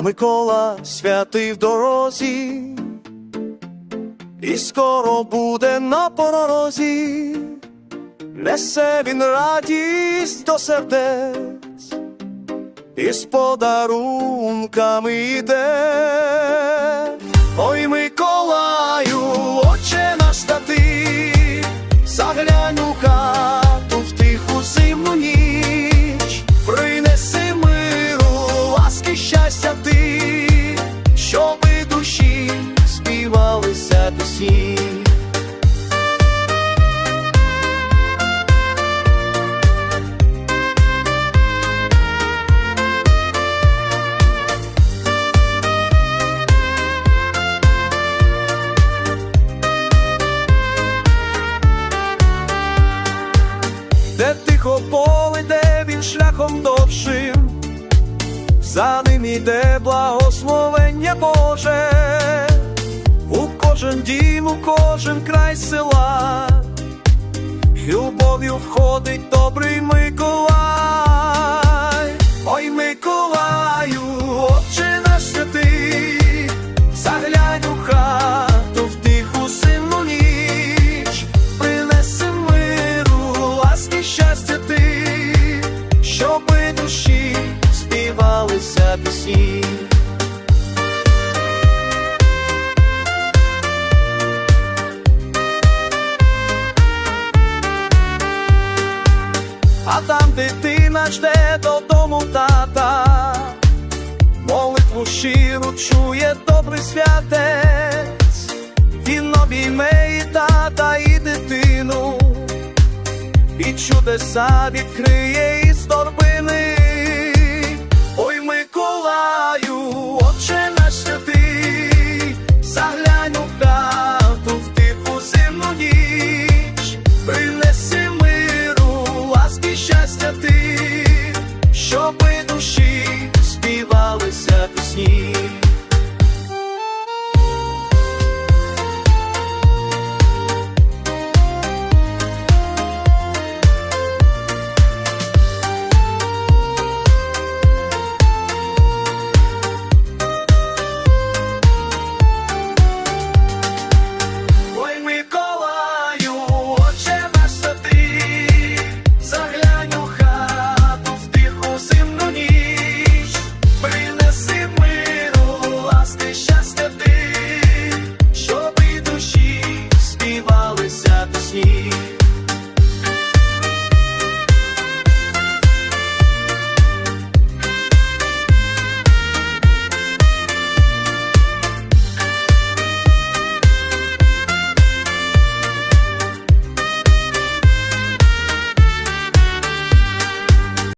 а Микола святий в дорозі, і скоро буде на порозі, несе він радість до сердець, і з подарунками йде. Ой, Миколаю, тихо поле, він шляхом довшим, за ним іде благословення Боже, у кожен дім, у кожен край села, любов'ю входить добрий Миколай. Пісні. А там дитина жде додому тата, молитву щиру чує добрий святець, він обійме і тата, і дитину, і чудеса відкриє Pode ouvir?